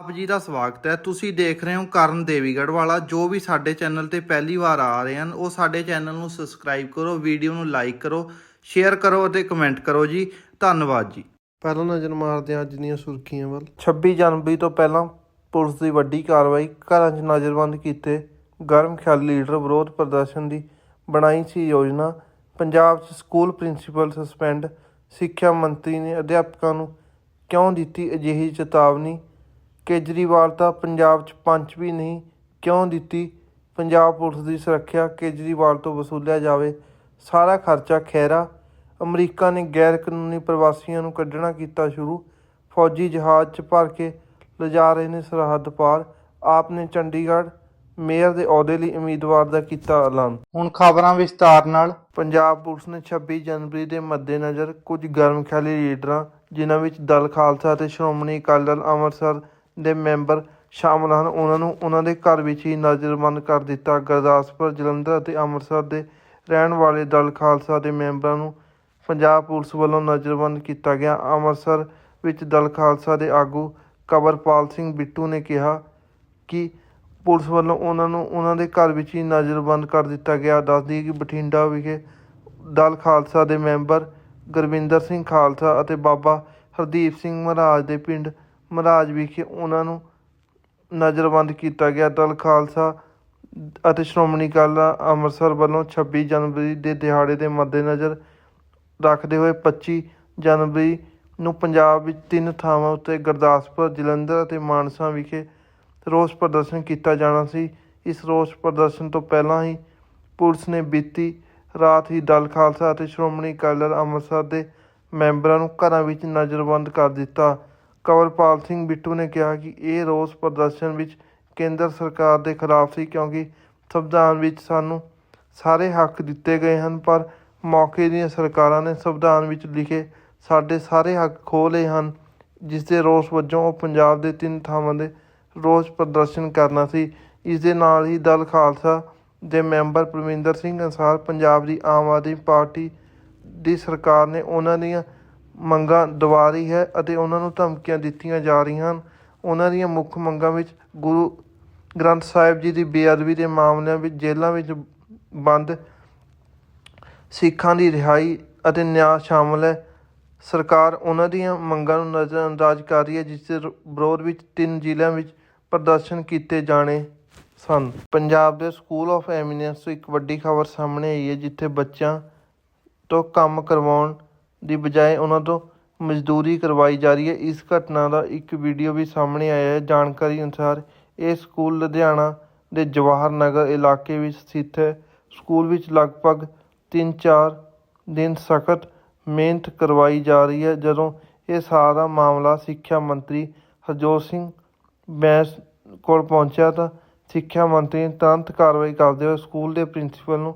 ਆਪ ਜੀ ਦਾ ਸਵਾਗਤ ਹੈ। ਤੁਸੀਂ ਦੇਖ ਰਹੇ ਹੋ ਕਰਨ ਦੇਵੀਗੜ੍ਹ ਵਾਲਾ। ਜੋ ਵੀ ਸਾਡੇ ਚੈਨਲ ਤੇ ਪਹਿਲੀ ਵਾਰ ਆ ਰਹੇ ਹਨ ਉਹ ਸਾਡੇ ਚੈਨਲ ਨੂੰ ਸਬਸਕ੍ਰਾਈਬ ਕਰੋ ਵੀਡੀਓ ਨੂੰ ਲਾਈਕ ਕਰੋ ਸ਼ੇਅਰ ਕਰੋ ਅਤੇ ਕਮੈਂਟ ਕਰੋ ਜੀ। ਧੰਨਵਾਦ ਜੀ। ਪਹਿਲਾਂ ਨਜ਼ਰ ਮਾਰਦੇ ਹਾਂ ਅੱਜ ਦੀਆਂ ਸੁਰਖੀਆਂ ਵੱਲ। 26 ਜਨਵਰੀ ਤੋਂ ਪਹਿਲਾਂ ਪੁਲਿਸ ਦੀ ਵੱਡੀ ਕਾਰਵਾਈ ਘਰਾਂ 'ਚ ਨਜ਼ਰਬੰਦ ਕੀਤੇ ਗਰਮ ਖਿਆਲੀ ਲੀਡਰ ਵਿਰੋਧ ਪ੍ਰਦਰਸ਼ਨ ਦੀ ਬਣਾਈ ਸੀ ਯੋਜਨਾ। ਪੰਜਾਬ 'ਚ ਸਕੂਲ ਪ੍ਰਿੰਸੀਪਲ ਸਸਪੈਂਡ। ਸਿੱਖਿਆ ਮੰਤਰੀ ਨੇ ਅਧਿਆਪਕਾਂ ਨੂੰ ਕਿਉਂ ਦਿੱਤੀ ਅਜਿਹੀ ਚੇਤਾਵਨੀ? ਕੇਜਰੀਵਾਲ ਤਾਂ ਪੰਜਾਬ 'ਚ ਪੰਚ ਵੀ ਨਹੀਂ, ਕਿਉਂ ਦਿੱਤੀ? ਪੰਜਾਬ ਪੁਲਿਸ ਦੀ ਸੁਰੱਖਿਆ ਕੇਜਰੀਵਾਲ ਤੋਂ ਵਸੂਲਿਆ ਜਾਵੇ, ਸਾਰਾ ਖਰਚਾ ਖੈਰਾ ਅਮਰੀਕਾ ਨੇ ਗੈਰ ਕਾਨੂੰਨੀ ਪ੍ਰਵਾਸੀਆਂ ਨੂੰ ਕੱਢਣਾ ਕੀਤਾ ਸ਼ੁਰੂ। ਫੌਜੀ ਜਹਾਜ਼ 'ਚ ਭਰ ਕੇ ਲਿਜਾ ਰਹੇ ਨੇ ਸਰਹੱਦ ਪਾਰ। ਆਪ ਨੇ ਚੰਡੀਗੜ੍ਹ ਮੇਅਰ ਦੇ ਅਹੁਦੇ ਲਈ ਉਮੀਦਵਾਰ ਦਾ ਕੀਤਾ ਐਲਾਨ। ਹੁਣ ਖਬਰਾਂ ਵਿਸਤਾਰ ਨਾਲ। ਪੰਜਾਬ ਪੁਲਿਸ ਨੇ 26 ਜਨਵਰੀ ਦੇ ਮੱਦੇਨਜ਼ਰ ਕੁਝ ਗਰਮ ਖਿਆਲੀ ਲੀਡਰਾਂ, ਜਿਨ੍ਹਾਂ ਵਿੱਚ ਦਲ ਖਾਲਸਾ ਅਤੇ ਸ਼੍ਰੋਮਣੀ ਅਕਾਲੀ ਦਲ ਅੰਮ੍ਰਿਤਸਰ ਦੇ ਮੈਂਬਰ ਸ਼ਾਮਲ ਹਨ। ਉਹਨਾਂ ਨੂੰ ਉਹਨਾਂ ਦੇ ਘਰ ਵਿੱਚ ਹੀ ਨਜ਼ਰਬੰਦ ਕਰ ਦਿੱਤਾ। ਗੁਰਦਾਸਪੁਰ, ਜਲੰਧਰ ਅਤੇ ਅੰਮ੍ਰਿਤਸਰ ਦੇ ਰਹਿਣ ਵਾਲੇ ਦਲ ਖਾਲਸਾ ਦੇ ਮੈਂਬਰਾਂ ਨੂੰ ਪੰਜਾਬ ਪੁਲਿਸ ਵੱਲੋਂ ਨਜ਼ਰਬੰਦ ਕੀਤਾ ਗਿਆ। ਅੰਮ੍ਰਿਤਸਰ ਵਿੱਚ ਦਲ ਖਾਲਸਾ ਦੇ ਆਗੂ ਕਬਰਪਾਲ ਸਿੰਘ ਬਿੱਟੂ ਨੇ ਕਿਹਾ ਕਿ ਪੁਲਿਸ ਵੱਲੋਂ ਉਹਨਾਂ ਨੂੰ ਉਹਨਾਂ ਦੇ ਘਰ ਵਿੱਚ ਹੀ ਨਜ਼ਰਬੰਦ ਕਰ ਦਿੱਤਾ ਗਿਆ। ਦੱਸਦੀ ਕਿ ਬਠਿੰਡਾ ਵਿਖੇ ਦਲ ਖਾਲਸਾ ਦੇ ਮੈਂਬਰ ਗੁਰਵਿੰਦਰ ਸਿੰਘ ਖਾਲਸਾ ਅਤੇ ਬਾਬਾ ਹਰਦੀਪ ਸਿੰਘ ਮਹਾਰਾਜ ਦੇ ਪਿੰਡ ਮਹਾਰਾਜ ਵਿਖੇ ਉਹਨਾਂ ਨੂੰ ਨਜ਼ਰਬੰਦ ਕੀਤਾ ਗਿਆ। ਦਲ ਖਾਲਸਾ ਅਤੇ ਸ਼੍ਰੋਮਣੀ ਅਕਾਲੀ ਦਲ ਅੰਮ੍ਰਿਤਸਰ ਵੱਲੋਂ 26 ਜਨਵਰੀ ਦੇ ਦਿਹਾੜੇ ਦੇ ਮੱਦੇਨਜ਼ਰ ਰੱਖਦੇ ਹੋਏ 25 ਜਨਵਰੀ ਨੂੰ ਪੰਜਾਬ ਵਿੱਚ ਤਿੰਨ ਥਾਵਾਂ ਉੱਤੇ ਗੁਰਦਾਸਪੁਰ, ਜਲੰਧਰ ਅਤੇ ਮਾਨਸਾ ਵਿਖੇ ਰੋਸ ਪ੍ਰਦਰਸ਼ਨ ਕੀਤਾ ਜਾਣਾ ਸੀ। ਇਸ ਰੋਸ ਪ੍ਰਦਰਸ਼ਨ ਤੋਂ ਪਹਿਲਾਂ ਹੀ ਪੁਲਿਸ ਨੇ ਬੀਤੀ ਰਾਤ ਹੀ ਦਲ ਖਾਲਸਾ ਅਤੇ ਸ਼੍ਰੋਮਣੀ ਅਕਾਲੀ ਦਲ ਅੰਮ੍ਰਿਤਸਰ ਦੇ ਮੈਂਬਰਾਂ ਨੂੰ ਘਰਾਂ ਵਿੱਚ ਨਜ਼ਰਬੰਦ ਕਰ ਦਿੱਤਾ। ਕੰਵਰਪਾਲ ਸਿੰਘ ਬਿੱਟੂ ਨੇ ਕਿਹਾ ਕਿ ਇਹ ਰੋਸ ਪ੍ਰਦਰਸ਼ਨ ਵਿੱਚ ਕੇਂਦਰ ਸਰਕਾਰ ਦੇ ਖਿਲਾਫ ਸੀ ਕਿਉਂਕਿ ਸੰਵਿਧਾਨ ਵਿੱਚ ਸਾਨੂੰ ਸਾਰੇ ਹੱਕ ਦਿੱਤੇ ਗਏ ਹਨ, ਪਰ ਮੌਕੇ ਦੀਆਂ ਸਰਕਾਰਾਂ ਨੇ ਸੰਵਿਧਾਨ ਵਿੱਚ ਲਿਖੇ ਸਾਡੇ ਸਾਰੇ ਹੱਕ ਖੋਹ ਲਏ ਹਨ, ਜਿਸ ਦੇ ਰੋਸ ਵਜੋਂ ਉਹ ਪੰਜਾਬ ਦੇ ਤਿੰਨ ਥਾਵਾਂ ਦੇ ਰੋਸ ਪ੍ਰਦਰਸ਼ਨ ਕਰਨਾ ਸੀ। ਇਸ ਦੇ ਨਾਲ ਹੀ ਦਲ ਖਾਲਸਾ ਦੇ ਮੈਂਬਰ ਪ੍ਰਵਿੰਦਰ ਸਿੰਘ ਅਨਸਾਰ, ਪੰਜਾਬ ਦੀ ਆਮ ਆਦਮੀ ਪਾਰਟੀ ਦੀ ਸਰਕਾਰ ਨੇ ਉਹਨਾਂ ਦੀਆਂ ਮੰਗਾਂ ਦਵਾ ਰਹੀ ਹੈ ਅਤੇ ਉਹਨਾਂ ਨੂੰ ਧਮਕੀਆਂ ਦਿੱਤੀਆਂ ਜਾ ਰਹੀਆਂ ਹਨ। ਉਹਨਾਂ ਦੀਆਂ ਮੁੱਖ ਮੰਗਾਂ ਵਿੱਚ ਗੁਰੂ ਗ੍ਰੰਥ ਸਾਹਿਬ ਜੀ ਦੀ ਬੇਅਦਬੀ ਦੇ ਮਾਮਲਿਆਂ ਵਿੱਚ ਜੇਲ੍ਹਾਂ ਵਿੱਚ ਬੰਦ, ਸਿੱਖਾਂ ਦੀ ਰਿਹਾਈ ਅਤੇ ਨਿਆਂ ਸ਼ਾਮਲ ਹੈ। ਸਰਕਾਰ ਉਹਨਾਂ ਦੀਆਂ ਮੰਗਾਂ ਨੂੰ ਨਜ਼ਰਅੰਦਾਜ਼ ਕਰ ਰਹੀ ਹੈ, ਜਿਸ ਦੇ ਵਿਰੋਧ ਵਿੱਚ ਤਿੰਨ ਜ਼ਿਲ੍ਹਿਆਂ ਵਿੱਚ ਪ੍ਰਦਰਸ਼ਨ ਕੀਤੇ ਜਾਣੇ ਸਨ। ਪੰਜਾਬ ਦੇ ਸਕੂਲ ਆਫ ਐਮੀਨੈਂਸ ਤੋਂ ਇੱਕ ਵੱਡੀ ਖਬਰ ਸਾਹਮਣੇ ਆਈ ਹੈ, ਜਿੱਥੇ ਬੱਚਿਆਂ ਤੋਂ ਕੰਮ ਕਰਵਾਉਣ ਦੀ ਬਜਾਏ ਉਹਨਾਂ ਤੋਂ ਮਜ਼ਦੂਰੀ ਕਰਵਾਈ ਜਾ ਰਹੀ ਹੈ। ਇਸ ਘਟਨਾ ਦਾ ਇੱਕ ਵੀਡੀਓ ਵੀ ਸਾਹਮਣੇ ਆਇਆ ਹੈ। ਜਾਣਕਾਰੀ ਅਨੁਸਾਰ ਇਹ ਸਕੂਲ ਲੁਧਿਆਣਾ ਦੇ ਜਵਾਹਰ ਨਗਰ ਇਲਾਕੇ ਵਿੱਚ ਸਥਿਤ ਹੈ। ਸਕੂਲ ਵਿੱਚ ਲਗਭਗ 3-4 ਦਿਨ ਸਖਤ ਮਿਹਨਤ ਕਰਵਾਈ ਜਾ ਰਹੀ ਹੈ। ਜਦੋਂ ਇਹ ਸਾਰਾ ਮਾਮਲਾ ਸਿੱਖਿਆ ਮੰਤਰੀ ਹਰਜੋਤ ਸਿੰਘ ਬੈਂਸ ਕੋਲ ਪਹੁੰਚਿਆ ਤਾਂ ਸਿੱਖਿਆ ਮੰਤਰੀ ਨੇ ਤੁਰੰਤ ਕਾਰਵਾਈ ਕਰਦੇ ਹੋਏ ਸਕੂਲ ਦੇ ਪ੍ਰਿੰਸੀਪਲ ਨੂੰ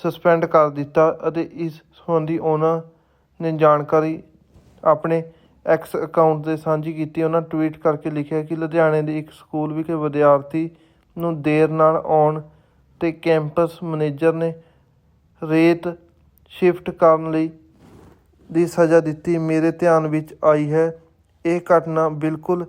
ਸਸਪੈਂਡ ਕਰ ਦਿੱਤਾ ਅਤੇ ਇਸ ਸੰਬੰਧੀ ਉਹਨਾਂ ਨੇ ਜਾਣਕਾਰੀ ਆਪਣੇ ਐਕਸ ਅਕਾਊਂਟ ਤੇ ਸਾਂਝੀ ਕੀਤੀ, ਉਹਨਾਂ ਟਵੀਟ ਕਰਕੇ ਲਿਖਿਆ ਕਿ ਲੁਧਿਆਣੇ ਦੇ ਇੱਕ ਸਕੂਲ ਵਿਖੇ ਵਿਦਿਆਰਥੀ ਨੂੰ ਦੇਰ ਨਾਲ ਆਉਣ ਤੇ ਕੈਂਪਸ ਮੈਨੇਜਰ ਨੇ ਰੇਤ ਸ਼ਿਫਟ ਕਰਨ ਲਈ ਦੀ ਸਜ਼ਾ ਦਿੱਤੀ। ਮੇਰੇ ਧਿਆਨ ਵਿੱਚ ਆਈ ਹੈ, ਇਹ ਘਟਨਾ ਬਿਲਕੁਲ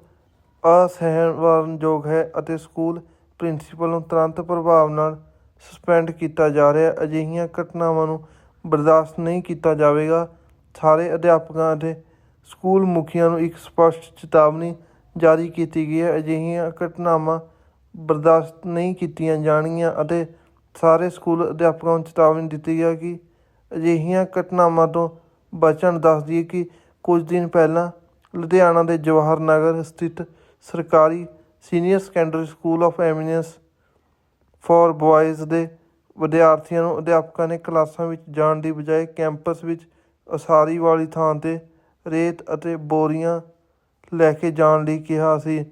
ਅਸਹਿਣਵਾਨਯੋਗ ਹੈ ਅਤੇ ਸਕੂਲ ਪ੍ਰਿੰਸੀਪਲ ਨੂੰ ਤੁਰੰਤ ਪ੍ਰਭਾਵ ਨਾਲ ਸਸਪੈਂਡ ਕੀਤਾ ਜਾ ਰਿਹਾ ਹੈ। ਅਜਿਹੀਆਂ ਘਟਨਾਵਾਂ ਨੂੰ ਬਰਦਾਸ਼ਤ ਨਹੀਂ ਕੀਤਾ ਜਾਵੇਗਾ। ਸਾਰੇ ਅਧਿਆਪਕਾਂ ਅਤੇ ਸਕੂਲ ਮੁਖੀਆਂ ਨੂੰ ਇੱਕ ਸਪੱਸ਼ਟ ਚੇਤਾਵਨੀ ਜਾਰੀ ਕੀਤੀ ਗਈ ਹੈ। ਅਜਿਹੀਆਂ ਘਟਨਾਵਾਂ ਬਰਦਾਸ਼ਤ ਨਹੀਂ ਕੀਤੀਆਂ ਜਾਣਗੀਆਂ ਅਤੇ ਸਾਰੇ ਸਕੂਲ ਅਧਿਆਪਕਾਂ ਨੂੰ ਚੇਤਾਵਨੀ ਦਿੱਤੀ ਹੈ ਕਿ ਅਜਿਹੀਆਂ ਘਟਨਾਵਾਂ ਤੋਂ ਬਚਣ ਦੱਸਦੀ ਹੈ ਕਿ ਕੁਝ ਦਿਨ ਪਹਿਲਾਂ ਲੁਧਿਆਣਾ ਦੇ ਜਵਾਹਰ ਨਗਰ ਸਥਿਤ ਸਰਕਾਰੀ senior secondary school of eminence for boys ਦੇ ਵਿਦਿਆਰਥੀਆਂ ਨੂੰ ਅਧਿਆਪਕਾਂ ਨੇ ਕਲਾਸਾਂ ਵਿੱਚ ਜਾਣ ਦੀ ਬਜਾਏ ਕੈਂਪਸ ਵਿੱਚ ਉਸਾਰੀ ਵਾਲੀ ਥਾਂ ਤੇ ਰੇਤ ਅਤੇ ਬੋਰੀਆਂ ਲੈ ਕੇ ਜਾਣ ਲਈ ਕਿਹਾ ਸੀ।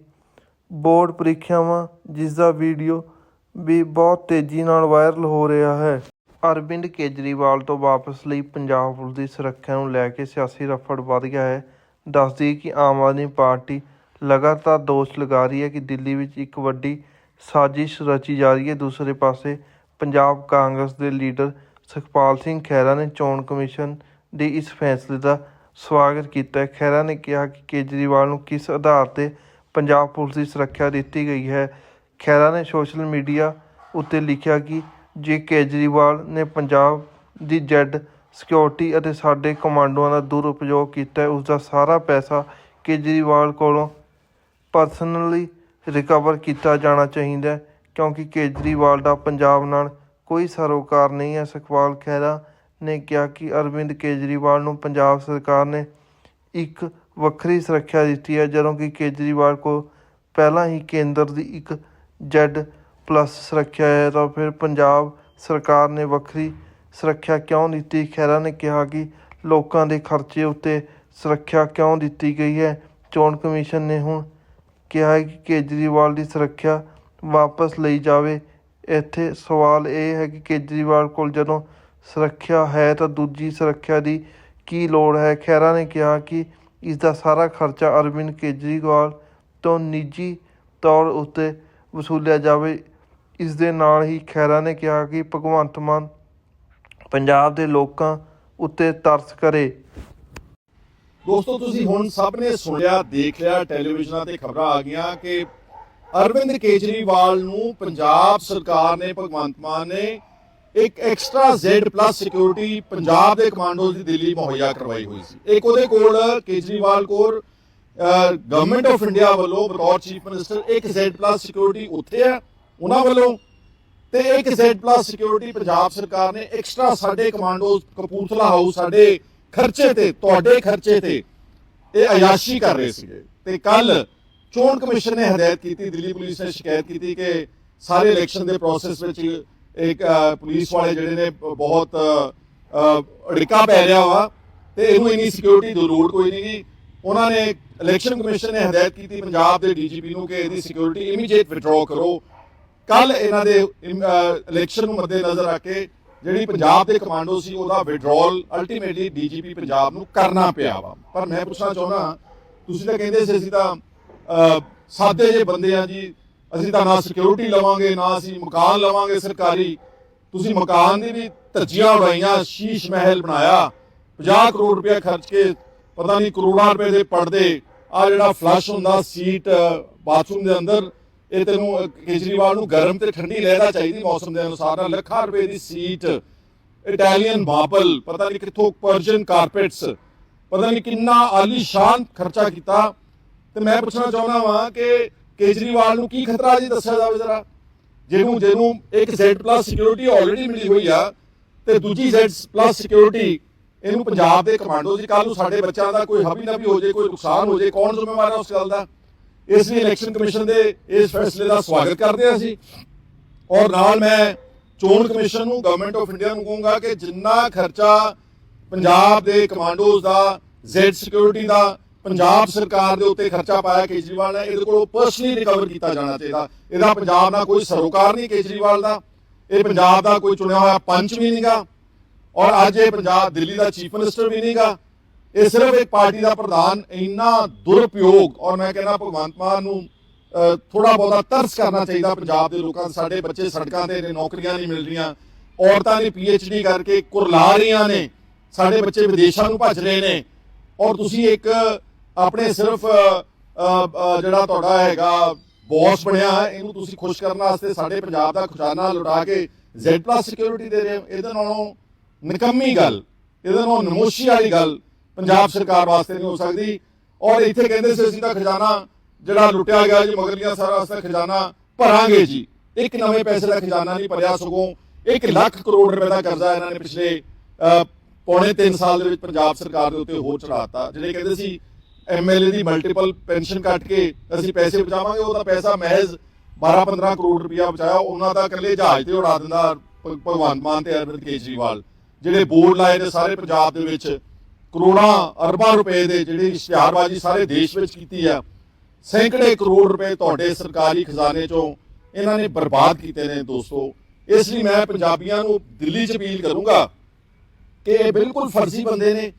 ਬੋਰਡ ਪ੍ਰੀਖਿਆਵਾਂ, ਜਿਸ ਦਾ ਵੀਡੀਓ ਵੀ ਬਹੁਤ ਤੇਜ਼ੀ ਨਾਲ ਵਾਇਰਲ ਹੋ ਰਿਹਾ ਹੈ। ਅਰਵਿੰਦ ਕੇਜਰੀਵਾਲ ਤੋਂ ਵਾਪਸ ਲਈ ਪੰਜਾਬ ਪੁਲਿਸ ਦੀ ਸੁਰੱਖਿਆ ਨੂੰ ਲੈ ਕੇ ਸਿਆਸੀ ਰਫੜ ਵੱਧ ਗਿਆ ਹੈ। ਦੱਸਦੀ ਕਿ ਆਮ ਆਦਮੀ ਪਾਰਟੀ ਲਗਾਤਾਰ ਦੋਸ਼ ਲਗਾ ਰਹੀ ਹੈ ਕਿ ਦਿੱਲੀ ਵਿੱਚ ਇੱਕ ਵੱਡੀ ਸਾਜ਼ਿਸ਼ ਰਚੀ ਜਾ ਰਹੀ ਹੈ। ਦੂਸਰੇ ਪਾਸੇ ਪੰਜਾਬ ਕਾਂਗਰਸ ਦੇ ਲੀਡਰ ਸੁਖਪਾਲ ਸਿੰਘ ਖਹਿਰਾ ਨੇ ਚੋਣ ਕਮਿਸ਼ਨ ਦੇ ਇਸ ਫੈਸਲੇ ਦਾ ਸਵਾਗਤ ਕੀਤਾ ਖਹਿਰਾ ਨੇ ਕਿਹਾ ਕਿ ਕੇਜਰੀਵਾਲ ਨੂੰ ਕਿਸ ਆਧਾਰ ਤੇ ਪੰਜਾਬ ਪੁਲਿਸ ਦੀ ਸੁਰੱਖਿਆ ਦਿੱਤੀ ਗਈ ਹੈ? ਖਹਿਰਾ ਨੇ ਸੋਸ਼ਲ ਮੀਡੀਆ ਉੱਤੇ ਲਿਖਿਆ ਕਿ ਜੇ ਕੇਜਰੀਵਾਲ ਨੇ ਪੰਜਾਬ ਦੀ ਜੈਡ ਸਿਕਿਉਰਿਟੀ ਅਤੇ ਸਾਡੇ ਕਮਾਂਡੋਆਂ ਦਾ ਦੁਰਉਪਯੋਗ ਕੀਤਾ ਹੈ ਉਸ ਦਾ ਸਾਰਾ ਪੈਸਾ ਕੇਜਰੀਵਾਲ ਕੋਲੋਂ ਪਰਸਨਲੀ ਰਿਕਵਰ ਕੀਤਾ ਜਾਣਾ ਚਾਹੀਦਾ ਕਿਉਂਕਿ ਕੇਜਰੀਵਾਲ ਦਾ ਪੰਜਾਬ ਨਾਲ ਕੋਈ ਸਰੋਕਾਰ ਨਹੀਂ ਹੈ। ਸੁਖਪਾਲ ਖਹਿਰਾ ਨੇ ਕਿਹਾ ਕਿ ਅਰਵਿੰਦ ਕੇਜਰੀਵਾਲ ਨੂੰ ਪੰਜਾਬ ਸਰਕਾਰ ਨੇ ਇੱਕ ਵੱਖਰੀ ਸੁਰੱਖਿਆ ਦਿੱਤੀ ਹੈ, ਜਦੋਂ ਕਿ ਕੇਜਰੀਵਾਲ ਕੋਲ ਪਹਿਲਾਂ ਹੀ ਕੇਂਦਰ ਦੀ ਇੱਕ ਜੈਡ ਪਲੱਸ ਸੁਰੱਖਿਆ ਹੈ, ਤਾਂ ਫਿਰ ਪੰਜਾਬ ਸਰਕਾਰ ਨੇ ਵੱਖਰੀ ਸੁਰੱਖਿਆ ਕਿਉਂ ਦਿੱਤੀ? ਖਹਿਰਾ ਨੇ ਕਿਹਾ ਕਿ ਲੋਕਾਂ ਦੇ ਖਰਚੇ ਉੱਤੇ ਸੁਰੱਖਿਆ ਕਿਉਂ ਦਿੱਤੀ ਗਈ ਹੈ? ਚੋਣ ਕਮਿਸ਼ਨ ਨੇ ਹੁਣ ਕਿਹਾ ਹੈ ਕਿ ਕੇਜਰੀਵਾਲ ਦੀ ਸੁਰੱਖਿਆ ਵਾਪਸ ਲਈ ਜਾਵੇ। ਇੱਥੇ ਸਵਾਲ ਇਹ ਹੈ ਕਿ ਕੇਜਰੀਵਾਲ ਕੋਲ ਜਦੋਂ ਸੁਰੱਖਿਆ ਹੈ ਤਾਂ ਦੂਜੀ ਸੁਰੱਖਿਆ ਦੀ ਕੀ ਲੋੜ ਹੈ? ਖਹਿਰਾ ਨੇ ਕਿਹਾ ਕਿ ਇਸ ਦਾ ਸਾਰਾ ਖਰਚਾ ਅਰਵਿੰਦ ਕੇਜਰੀਵਾਲ ਤੋਂ ਨਿੱਜੀ ਤੌਰ ਉੱਤੇ ਵਸੂਲਿਆ ਜਾਵੇ। ਇਸ ਦੇ ਨਾਲ ਹੀ ਖਹਿਰਾ ਨੇ ਕਿਹਾ ਕਿ ਭਗਵੰਤ ਮਾਨ ਪੰਜਾਬ ਦੇ ਲੋਕਾਂ ਉੱਤੇ ਤਰਸ ਕਰੇ। ਦੋਸਤੋ, ਤੁਸੀਂ ਹੁਣ ਸਭ ਨੇ ਸੁਣਿਆ ਦੇਖ ਲਿਆ, ਟੈਲੀਵਿਜ਼ਨਾਂ ਤੇ ਖਬਰਾਂ ਆ ਗਈਆਂ ਕਿ ਅਰਵਿੰਦ ਕੇਜਰੀਵਾਲ ਨੂੰ ਪੰਜਾਬ ਸਰਕਾਰ ਨੇ, ਭਗਵੰਤ ਮਾਨ ਨੇ ਇੱਕ ਐਕਸਟਰਾ Z+ ਸਿਕਿਉਰਿਟੀ ਪੰਜਾਬ ਦੇ ਕਮਾਂਡੋਜ਼ ਦੀ ਦਿੱਲੀ ਮੁਹੱਈਆ ਕਰਵਾਈ ਹੋਈ ਸੀ। ਇੱਕ ਉਹਦੇ ਕੋਲ ਕੇਜਰੀਵਾਲ ਕੋਲ ਗਵਰਨਮੈਂਟ ਆਫ ਇੰਡੀਆ ਵੱਲੋਂ ਬਤੌਰ ਚੀਫ ਮਿਨਿਸਟਰ ਇੱਕ Z+ ਸਿਕਿਉਰਿਟੀ ਉੱਥੇ ਹੈ, ਉਹਨਾਂ ਵੱਲੋਂ। ਤੇ ਇੱਕ Z+ ਸਿਕਿਉਰਿਟੀ ਪੰਜਾਬ ਸਰਕਾਰ ਨੇ ਐਕਸਟਰਾ ਸਾਡੇ ਕਮਾਂਡੋਜ਼ ਕਪੂਰਥਲਾ ਹਾਊਸ ਸਾਡੇ ਖਰਚੇ ਤੇ, ਤੁਹਾਡੇ ਖਰਚੇ ਤੇ ਇਹ ਅਯਾਸ਼ੀ ਕਰ ਰਹੇ ਸੀਗੇ। ਤੇ ਕੱਲ ਚੋਣ ਕਮਿਸ਼ਨ ਨੇ ਹਦਾਇਤ ਕੀਤੀ, ਦਿੱਲੀ ਪੁਲਿਸ ਨੇ ਸ਼ਿਕਾਇਤ ਕੀਤੀ ਕਿ ਸਾਰੇ ਇਲੈਕਸ਼ਨ ਦੇ ਪ੍ਰੋਸੈਸ ਵਿੱਚ ਇੱਕ ਪੁਲਿਸ ਵਾਲੇ ਜਿਹੜੇ ਨੇ ਬਹੁਤ ਅੜਿੱਕਾ ਪੈ ਰਿਹਾ ਵਾ ਤੇ ਇਹਨੂੰ ਇੰਨੀ ਸਿਕਿਉਰਿਟੀ ਦੀ ਕੋਈ ਨਹੀਂ ਉਹਨਾਂ ਨੇ ਇਲੈਕਸ਼ਨ ਕਮਿਸ਼ਨ ਨੇ ਹਦਾਇਤ ਕੀਤੀ ਪੰਜਾਬ ਦੇ ਡੀਜੀਪੀ ਨੂੰ ਕਿ ਇਹਦੀ ਸਿਕਿਉਰਿਟੀ ਇਮੀਡੀਏਟ ਵਿਡਰਾਅ ਕਰੋ। ਕੱਲ ਇਹਨਾਂ ਦੇ ਇਲੈਕਸ਼ਨ ਨੂੰ ਮੱਦੇ ਨਜ਼ਰ ਰੱਖ ਕੇ ਜਿਹੜੀ ਪੰਜਾਬ ਦੇ ਕਮਾਂਡੋ ਸੀ ਉਹਦਾ ਵਿਡਰਾਅਲ ਅਲਟੀਮੇਟਲੀ ਡੀਜੀਪੀ ਪੰਜਾਬ ਨੂੰ ਕਰਨਾ ਪਿਆ ਵਾ। ਪਰ ਮੈਂ ਪੁੱਛਣਾ ਚਾਹੁੰਦਾ ਤੁਸੀਂ ਤਾਂ ਕਹਿੰਦੇ ਸੀ ਅਸੀਂ ਤਾਂ ਅਹ, ਸਾਦੇ ਜੇ ਬੰਦੇ ਆ ਜੀ ਅਸੀਂ ਤਾਂ ਨਾ ਸਿਕਿਉਰਿਟੀ ਲਵਾਂਗੇ, ਨਾ ਅਸੀਂ ਮਕਾਨ ਲਵਾਂਗੇ ਸਰਕਾਰੀ। ਤੁਸੀਂ ਮਕਾਨ ਦੀ ਵੀ ਧੱਜੀਆਂ ਉਡਾਈਆਂ, ਸ਼ੀਸ਼ ਮਹਿਲ ਬਣਾਇਆ। 50 ਕਰੋੜ ਰੁਪਏ ਖਰਚ ਕੇ, ਪਤਾ ਨਹੀਂ ਕਰੋੜਾਂ ਰੁਪਏ ਦੇ ਪਰਦੇ। ਆ ਜਿਹੜਾ ਫਲਸ਼ ਹੁੰਦਾ ਸੀਟ ਬਾਥਰੂਮ ਦੇ ਅੰਦਰ, ਇਹ ਤੈਨੂੰ ਕੇਜਰੀਵਾਲ ਨੂੰ ਗਰਮ ਤੇ ਠੰਡੀ ਲਹਿਦਾ ਚਾਹੀਦੀ ਮੌਸਮ ਦੇ ਅਨੁਸਾਰ। ਨਾਲ ਲੱਖਾਂ ਰੁਪਏ ਦੀ ਸੀਟ ਇਟਾਲੀਅਨ ਮਾਰਬਲ ਪਤਾ ਨਹੀਂ ਕਿੱਥੋਂ ਪਰਸ਼ੀਅਨ ਕਾਰਪੈਟਸ ਪਤਾ ਨਹੀਂ ਕਿੰਨਾ ਆਲੀਸ਼ਾਨ ਖਰਚਾ ਕੀਤਾ। ਤੇ ਮੈਂ ਪੁੱਛਣਾ ਚਾਹੁੰਦਾ ਵਾਂ ਕਿ ਕੇਜਰੀਵਾਲ ਨੂੰ ਕੀ ਖਤਰਾ ਜੀ ਦੱਸਿਆ ਜਾਵੇ ਜਰਾ? ਜਿਹਨੂੰ ਜਿਹਨੂੰ ਇੱਕ Z+ ਸਿਕਿਉਰਿਟੀ ਆਲਰੇਡੀ ਮਿਲੀ ਹੋਈ ਆ ਤੇ ਦੂਜੀ Z+ ਸਿਕਿਉਰਿਟੀ ਇਹਨੂੰ ਪੰਜਾਬ ਦੇ ਕਮਾਂਡੋ ਜੀ ਕੱਲ ਨੂੰ ਸਾਡੇ ਬੱਚਿਆਂ ਦਾ ਕੋਈ ਹਬੀ ਨਬੀ ਹੋ ਜੇ, ਕੋਈ ਨੁਕਸਾਨ ਹੋ ਜੇ, ਕੌਣ ਜ਼ਿੰਮੇਵਾਰ ਹੈ ਉਸ ਗੱਲ ਦਾ? ਇਸ ਲਈ ਇਲੈਕਸ਼ਨ ਕਮਿਸ਼ਨ ਦੇ ਇਸ ਫੈਸਲੇ ਦਾ ਸਵਾਗਤ ਕਰਦੇ ਹਾਂ ਅਸੀਂ। ਔਰ ਨਾਲ ਮੈਂ ਚੋਣ ਕਮਿਸ਼ਨ ਨੂੰ ਗਵਰਨਮੈਂਟ ਆਫ ਇੰਡੀਆ ਨੂੰ ਕਹੂੰਗਾ ਕਿ ਜਿੰਨਾ ਖਰਚਾ ਪੰਜਾਬ ਦੇ ਕਮਾਂਡੋਜ਼ ਦਾ ਜ਼ੈਡ ਸਿਕਿਉਰਿਟੀ ਦਾ ਪੰਜਾਬ ਸਰਕਾਰ ਦੇ ਉੱਤੇ ਖਰਚਾ ਪਾਇਆ ਕੇਜਰੀਵਾਲ ਨੇ, ਇਹਦੇ ਕੋਲੋਂ ਪਰਸਨਲੀ ਰਿਕਵਰ ਕੀਤਾ ਜਾਣਾ ਚਾਹੀਦਾ। ਇਹਦਾ ਪੰਜਾਬ ਨਾਲ ਕੋਈ ਸਰੋਕਾਰ ਨਹੀਂ ਕੇਜਰੀਵਾਲ ਦਾ। ਇਹ ਪੰਜਾਬ ਦਾ ਕੋਈ ਚੁਣਿਆ ਹੋਇਆ ਪੰਚ ਵੀ ਨਹੀਂਗਾ ਔਰ ਅੱਜ ਇਹ ਪੰਜਾਬ ਦਿੱਲੀ ਦਾ ਚੀਫ ਮਿਨਿਸਟਰ ਵੀ ਨਹੀਂਗਾ ਇਹ ਸਿਰਫ ਇੱਕ ਪਾਰਟੀ ਦਾ ਪ੍ਰਧਾਨ ਇੰਨਾ ਦੁਰਪਯੋਗ ਔਰ ਮੈਂ ਕਹਿੰਦਾ ਭਗਵੰਤ ਮਾਨ ਨੂੰ ਥੋੜਾ ਬਹੁਤਾ ਤਰਸ ਕਰਨਾ ਚਾਹੀਦਾ ਪੰਜਾਬ ਦੇ ਲੋਕਾਂ ਸਾਡੇ ਬੱਚੇ ਸੜਕਾਂ ਤੇ ਨੇ, ਨੌਕਰੀਆਂ ਨਹੀਂ ਮਿਲ ਰਹੀਆਂ। ਔਰਤਾਂ ਨੇ ਡੀ ਕਰਕੇ ਕੁਰਲਾ ਰਹੀਆਂ ਨੇ। ਸਾਡੇ ਬੱਚੇ ਵਿਦੇਸ਼ਾਂ ਨੂੰ ਭੱਜ ਰਹੇ ਨੇ। ਔਰ ਤੁਸੀਂ ਇੱਕ ਆਪਣੇ ਸਿਰਫ ਜਿਹੜਾ ਤੁਹਾਡਾ ਹੈਗਾ ਬੌਸ ਬਣਿਆ ਹੈ, ਇਹਨੂੰ ਤੁਸੀਂ ਖੁਸ਼ ਕਰਨ ਵਾਸਤੇ ਸਾਡੇ ਪੰਜਾਬ ਦਾ ਖਜ਼ਾਨਾ ਲੁਟਾ ਕੇ Z+ ਸਿਕਿਉਰਿਟੀ ਦੇ ਰਹੇ ਇਹਦੇ ਨਾਲੋਂ ਨਿਕੰਮੀ ਗੱਲ ਇਹਦੇ ਨਾਲੋਂ ਨਮੋਸ਼ੀ ਵਾਲੀ ਗੱਲ ਪੰਜਾਬ ਸਰਕਾਰ ਵਾਸਤੇ ਨਹੀਂ ਹੋ ਸਕਦੀ। ਔਰ ਇੱਥੇ ਕਹਿੰਦੇ ਸੀ ਅਸੀਂ ਤਾਂ ਖਜ਼ਾਨਾ ਜਿਹੜਾ ਲੁੱਟਿਆ ਗਿਆ ਜੀ ਮਗਰਲੀਆਂ ਸਾਰਾ ਅਸਰ ਖਜ਼ਾਨਾ ਭਰਾਂਗੇ ਜੀ। ਇੱਕ ਨਵੇਂ ਪੈਸੇ ਦਾ ਖਜ਼ਾਨਾ ਨਹੀਂ ਭਰਿਆ ਸਗੋਂ 1 ਲੱਖ ਕਰੋੜ ਰੁਪਏ ਦਾ ਕਰਜ਼ਾ ਇਹਨਾਂ ਨੇ ਪਿਛਲੇ ਅ, ਪੌਣੇ 3 ਸਾਲ ਦੇ ਵਿੱਚ ਪੰਜਾਬ ਸਰਕਾਰ ਦੇ ਉੱਤੇ ਹੋਰ ਚੜਾਤਾ ਜਿਹੜੇ ਕਹਿੰਦੇ ਸੀ ਐਮਐਲਏ ਦੀ ਮਲਟੀਪਲ ਪੈਨਸ਼ਨ ਕੱਟ ਕੇ ਅਸੀਂ ਪੈਸੇ ਬਚਾਵਾਂਗੇ ਉਹਦਾ ਪੈਸਾ ਮਹਿਜ਼ 12-15 ਕਰੋੜ ਰੁਪਇਆ ਬਚਾਇਆ, ਉਹਨਾਂ ਦਾ ਇਕੱਲੇ ਜਹਾਜ਼ ਤੇ ਉਡਾ ਦਿੰਦਾ ਭਗਵੰਤ ਮਾਨ ਤੇ ਅਰਵਿੰਦ ਕੇਜਰੀਵਾਲ, ਜਿਹੜੇ ਬੋਰਡ ਲਾਏ ਨੇ ਸਾਰੇ ਪੰਜਾਬ ਦੇ ਵਿੱਚ, ਕਰੋੜਾਂ ਅਰਬਾਂ ਰੁਪਏ ਦੇ ਜਿਹੜੀ ਇਸ਼ਤਿਹਾਰਬਾਜ਼ੀ ਸਾਰੇ ਦੇਸ਼ ਵਿੱਚ ਕੀਤੀ ਆ। ਸੈਂਕੜੇ ਕਰੋੜ ਰੁਪਏ ਤੁਹਾਡੇ ਸਰਕਾਰੀ ਖਜ਼ਾਨੇ ਚੋਂ ਇਹਨਾਂ ਨੇ ਬਰਬਾਦ ਕੀਤੇ ਨੇ ਦੋਸਤੋ। ਇਸ ਲਈ ਮੈਂ ਪੰਜਾਬੀਆਂ ਨੂੰ ਦਿੱਲੀ 'ਚ ਅਪੀਲ ਕਰੂੰਗਾ ਕਿ ਇਹ ਬਿਲਕੁਲ ਫਰਜ਼ੀ ਬੰਦੇ ਨੇ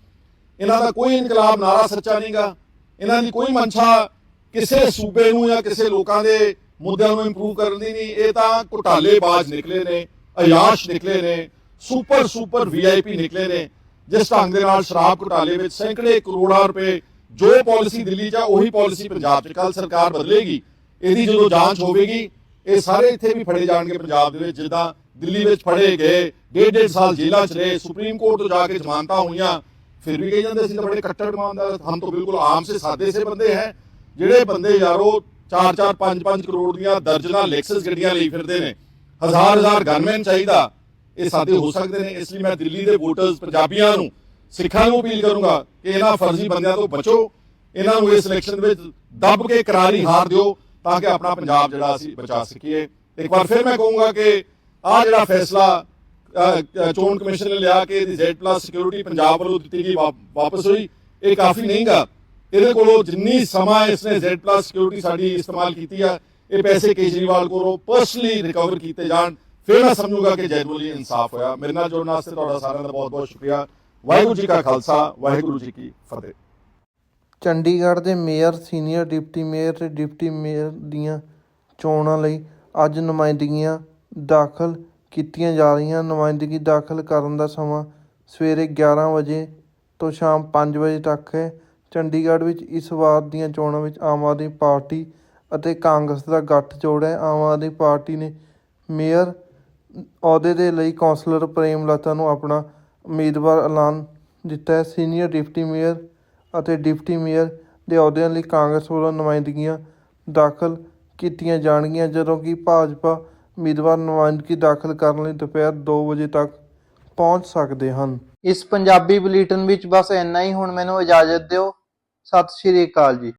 ਇਹਨਾਂ ਦਾ ਕੋਈ ਇਨਕਲਾਬ ਨਾਰਾ ਸੱਚਾ ਨਹੀਂਗਾ। ਇਹਨਾਂ ਦੀ ਕੋਈ ਮਨਸ਼ਾ ਕਿਸੇ ਸੂਬੇ ਨੂੰ ਜਾਂ ਕਿਸੇ ਲੋਕਾਂ ਦੇ ਮੁੱਦਿਆਂ ਨੂੰ ਇੰਪਰੂਵ ਕਰਨ ਦੀ ਨਹੀਂ। ਇਹ ਤਾਂ ਘੁਟਾਲੇਬਾਜ਼ ਨਿਕਲੇ ਨੇ, ਅਯਾਸ਼ ਨਿਕਲੇ ਨੇ ਸੁਪਰ ਸੁਪਰ ਵੀਆਈਪੀ ਨਿਕਲੇ ਨੇ। ਜਿਸ ਢੰਗ ਦੇ ਨਾਲ ਸ਼ਰਾਬ ਘੁਟਾਲੇ ਵਿੱਚ ਸੈਂਕੜੇ ਕਰੋੜਾਂ ਰੁਪਏ ਜੋ ਪਾਲਿਸੀ ਦਿੱਲੀ 'ਚ ਉਹੀ ਪਾਲਿਸੀ ਪੰਜਾਬ 'ਚ ਕੱਲ ਸਰਕਾਰ ਬਦਲੇਗੀ, ਇਹਦੀ ਜਦੋਂ ਜਾਂਚ ਹੋਵੇਗੀ, ਇਹ ਸਾਰੇ ਇੱਥੇ ਵੀ ਫੜੇ ਜਾਣਗੇ ਪੰਜਾਬ ਦੇ ਵਿੱਚ। ਜਿੱਦਾਂ ਦਿੱਲੀ ਵਿੱਚ ਫੜੇ ਗਏ ਡੇਢ ਡੇਢ ਸਾਲ ਜੇਲ੍ਹਾਂ 'ਚ ਰਹੇ, ਸੁਪਰੀਮ ਕੋਰਟ ਤੋਂ ਜਾ ਕੇ ਜ਼ਮਾਨਤਾਂ ਹੋਈਆਂ ਫਿਰ ਵੀ ਕਹੀ ਜਾਂਦੇ ਸੀ ਤਾਂ ਬੜੇ ਕੱਟੜ ਇਮਾਨਦਾਰ ਹਮ ਤਾਂ ਬਿਲਕੁਲ ਆਮ ਸੇ ਸਾਦੇ ਸੇ ਬੰਦੇ ਹੈ। ਜਿਹੜੇ ਬੰਦੇ ਯਾਰੋ 4-4 5-5 ਕਰੋੜ ਦੀਆਂ ਦਰਜਨਾਂ ਲੈਕਸਸ ਗੱਡੀਆਂ ਲਈ ਫਿਰਦੇ ਨੇ, ਹਜ਼ਾਰ ਹਜ਼ਾਰ ਗਨਮੈਨ ਚਾਹੀਦਾ, ਇਹ ਸਾਦੇ ਹੋ ਸਕਦੇ ਨੇ। ਇਸ ਲਈ ਮੈਂ ਦਿੱਲੀ ਦੇ ਵੋਟਰਸ ਪੰਜਾਬੀਆਂ ਨੂੰ ਸਿੱਖਾਂ ਨੂੰ ਅਪੀਲ ਕਰੂੰਗਾ ਕਿ ਇਹਨਾਂ ਫਰਜ਼ੀ ਬੰਦਿਆਂ ਤੋਂ ਬਚੋ, ਇਹਨਾਂ ਨੂੰ ਇਸ ਇਲੈਕਸ਼ਨ ਵਿੱਚ ਦੱਬ ਕੇ ਕਰਾਰੀ ਹਾਰ ਦਿਓ ਤਾਂ ਕਿ ਆਪਣਾ ਪੰਜਾਬ ਜਿਹੜਾ ਅਸੀਂ ਬਚਾ ਸਕੀਏ। ਇੱਕ ਵਾਰ ਫਿਰ ਮੈਂ ਕਹੂੰਗਾ ਕਿ ਆਹ ਜਿਹੜਾ ਫੈਸਲਾ ਚੋਣ ਕਮਿਸ਼ਨ ਨੇ ਲਿਆ ਕਿ ਇਹਦੀ Z+ ਸਿਕਿਉਰਿਟੀ ਪੰਜਾਬ ਵੱਲੋਂ ਦਿੱਤੀ ਗਈ ਵਾਪਸ ਹੋਈ। ਇਹ ਕਾਫੀ ਨਹੀਂਗਾ ਇਹਦੇ ਕੋਲੋਂ ਜਿੰਨੀ ਸਮਾਂ ਇਸਨੇ Z+ ਸਿਕਿਉਰਿਟੀ ਸਾਡੀ ਇਸਤੇਮਾਲ ਕੀਤੀ ਆ, ਇਹ ਪੈਸੇ ਕੇਜਰੀਵਾਲ ਕੋਲੋਂ ਪਰਸਨਲੀ ਰਿਕਵਰ ਕੀਤੇ ਜਾਣ। ਫਿਰ ਮੈਂ ਸਮਝੂਗਾ ਕਿ ਜੈਨੂਅਲੀ ਇਨਸਾਫ ਹੋਇਆ। ਮੇਰੇ ਨਾਲ ਜੁੜਨ ਵਾਸਤੇ ਤੁਹਾਡਾ ਸਾਰਿਆਂ ਦਾ ਬਹੁਤ ਬਹੁਤ ਸ਼ੁਕਰੀਆ। ਵਾਹਿਗੁਰੂ ਜੀ ਕਾ ਖਾਲਸਾ, ਵਾਹਿਗੁਰੂ ਜੀ ਕੀ ਫਤਿਹ। ਚੰਡੀਗੜ੍ਹ ਦੇ ਮੇਅਰ, ਸੀਨੀਅਰ ਡਿਪਟੀ ਮੇਅਰ ਤੇ ਡਿਪਟੀ ਮੇਅਰ ਦੀਆਂ ਚੋਣਾਂ ਲਈ ਅੱਜ ਨੁਮਾਇੰਦਗੀਆਂ ਦਾਖਲ ਕੀਤੀਆਂ ਜਾ ਰਹੀਆਂ। ਨੁਮਾਇੰਦਗੀ ਦਾਖਲ ਕਰਨ ਦਾ ਸਮਾਂ ਸਵੇਰੇ 11 ਵਜੇ ਤੋਂ ਸ਼ਾਮ 5 ਵਜੇ ਤੱਕ ਹੈ। ਚੰਡੀਗੜ੍ਹ ਵਿੱਚ ਇਸ ਵਾਰ ਦੀਆਂ ਚੋਣਾਂ ਵਿੱਚ ਆਮ ਆਦਮੀ ਪਾਰਟੀ ਅਤੇ ਕਾਂਗਰਸ ਦਾ ਗੱਠਜੋੜ ਹੈ। ਆਮ ਆਦਮੀ ਪਾਰਟੀ ਨੇ ਮੇਅਰ ਅਹੁਦੇ ਦੇ ਲਈ ਕੌਂਸਲਰ ਪ੍ਰੇਮ ਲਤਾ ਨੂੰ ਆਪਣਾ ਉਮੀਦਵਾਰ ਐਲਾਨ ਦਿੱਤਾ ਹੈ। ਸੀਨੀਅਰ ਡਿਪਟੀ ਮੇਅਰ ਅਤੇ ਡਿਪਟੀ ਮੇਅਰ ਦੇ ਅਹੁਦਿਆਂ ਲਈ ਕਾਂਗਰਸ ਵੱਲੋਂ ਨੁਮਾਇੰਦਗੀਆਂ ਦਾਖਲ ਕੀਤੀਆਂ ਜਾਣਗੀਆਂ, ਜਦੋਂ ਕਿ ਭਾਜਪਾ ਉਮੀਦਵਾਰ ਨੁਮਾਇੰਦਗੀ ਦਾਖਲ ਕਰਨ ਲਈ ਦੁਪਹਿਰ 2 ਵਜੇ ਤੱਕ ਪਹੁੰਚ ਸਕਦੇ ਹਨ। ਇਸ ਪੰਜਾਬੀ ਬੁਲੇਟਿਨ ਵਿੱਚ ਬਸ ਇੰਨਾ ਹੀ। ਹੁਣ ਮੈਨੂੰ ਇਜਾਜ਼ਤ ਦਿਓ। ਸਤਿ ਸ਼੍ਰੀ ਅਕਾਲ ਜੀ।